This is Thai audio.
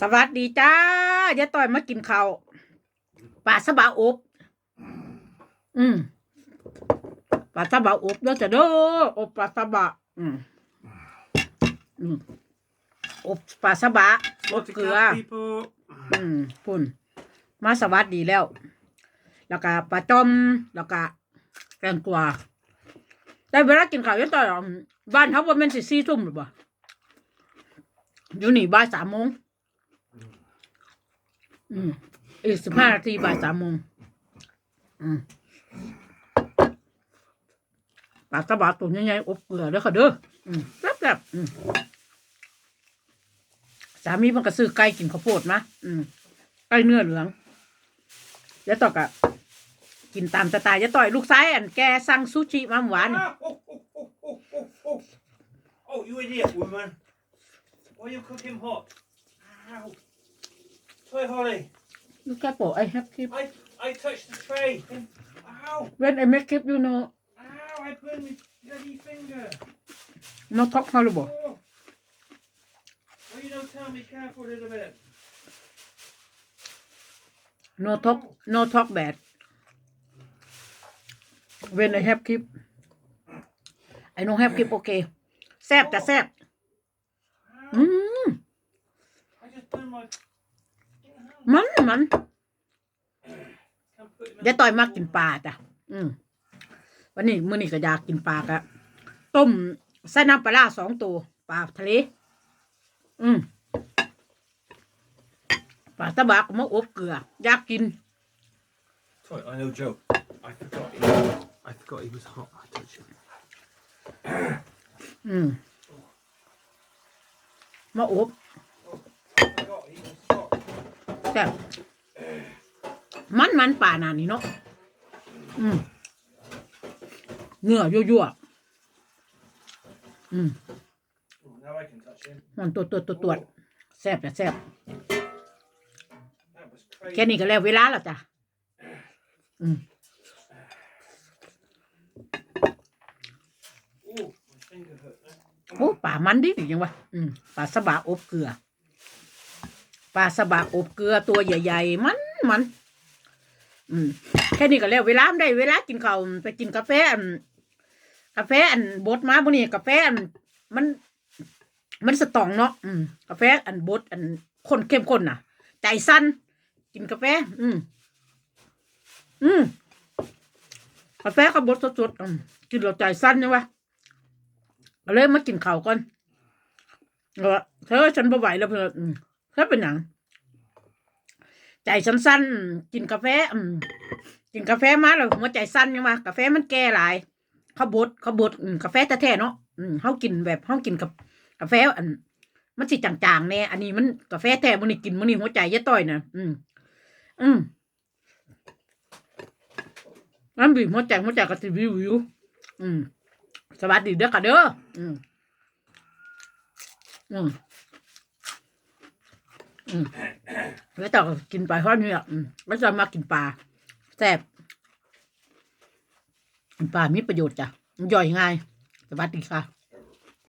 สวัสดีจ้าอย่าต่อยมากินข้าวปลาสบะอบ อืมปลาสบะอบเด้อจะเด้ออบปลาสบะอืมอืมอบปลาสบะอบเกลือ people. อืมพุ่น มาสวัสดีแล้ว แล้วก็ปลาจอมแล้วก็แกงกวาได้เวลากินข้าวยังต่อยอะบ้านเขาว่ามันสิสี่ทุ่มหรือเปล่าอยู่นี่บ่ายสามโมง อืมอีกสิบห้านาทีบ่ายสามโมงอืมปลากระบาตัวใหญ่ๆอบเกลือเด้อค่ะเด้ออืมแซ่บๆอืมสามีมันก็ซื้อไก่กินข้าวโพดมาอืมไก่เนื้อเหลืองยายต่อยกะกินตามสไตล์ยายต่อยลูกซ้ายอันแกสั่งซูชิมาเมื่อวานนี่ Ah, oh, oh, oh, oh, oh, oh. Oh, you idiot woman. Why are you cooking hot? Ow. Toy Holly, ลูกแกโปะไอ้แฮปคลิป I, I touched the tray. Ow. เว้นไอ้เมคคลิปยูโน Ow, I burned my bloody finger. นอกท็อกเขาหรือบ่ Oh. Well, you don't tell me careful a little bit. โนท็อกโนท็อกแบดเว้นไอ้แฮปคลิปไอ้โนแฮปคลิปโอเคแซบแต่แซบ Ow. อืม I just burned my... มันมัน Can't put it in ยายต่อยมากกินปลาจ้ะอืมวันนี้มื้อนี้ก็อยากกินปลากะต้มใส่น้ำปลาร้าสองตัวปลาทะเล อืมปลาตะบักมาอบเกลือ อยากกิน Toy, I know joke. I forgot. He, I forgot he was hot. I touched him. อืมมาอบ I forgot he was hot. แต่บมันมันป่านานี่เนาะอืมเนื้อยั่วๆอืมมันตัวตัวตัวตัวแซ่บแต่แซ่บแค่นี้ก็แล้วเวลาแล้วจ้ะอืมโอ้ป่ามันดิยังวะอืมป่าสบะอบเกลือ ปลาสบะอบเกลือตัวใหญ่ ๆ มันมันอืมแค่นี้ก็แล้วเวลามันได้เวลากินข้าวไปกินกาแฟอันกาแฟอันบดมาพวกนี้กาแฟอันมัน มันสตองเนาะอืมกาแฟอันบดอันคนเข้มข้นน่ะ ใจสั้นกินกาแฟ อืมอืมกาแฟกับบดสดๆอืมกินเราใจสั้นใช่ปะก็เลยมากินข้าวก่อนเออเธอฉันบ่ไหวแล้วเพื่อน อืมเธอเป็นหยังใจฉันสั้นกินกาแฟอืมกินกาแฟมาแล้วหัวใจสั้นยังวะกาแฟมันแก่หลายเขาบดเขาบดกาแฟแท้ๆเนาะอืมเขากินแบบเขากินกับกาแฟอัน มันสิจางๆแน่อันนี้มันกาแฟแท้มันนี่กินมันนี่หัวใจยะต้อยนะอืมอืมน้ำบีบหัวใจหัวใจก็สิวิววิวอืมสวัสดีเด้อค่ะเด้ออืมอืม แล้วต่อกกินปลาทอดนี่ยอืมแล้วจะมากินปลาแซ่บปลามีประโยชน์จ้ะย่อยง่ายสวัสดีค่ะ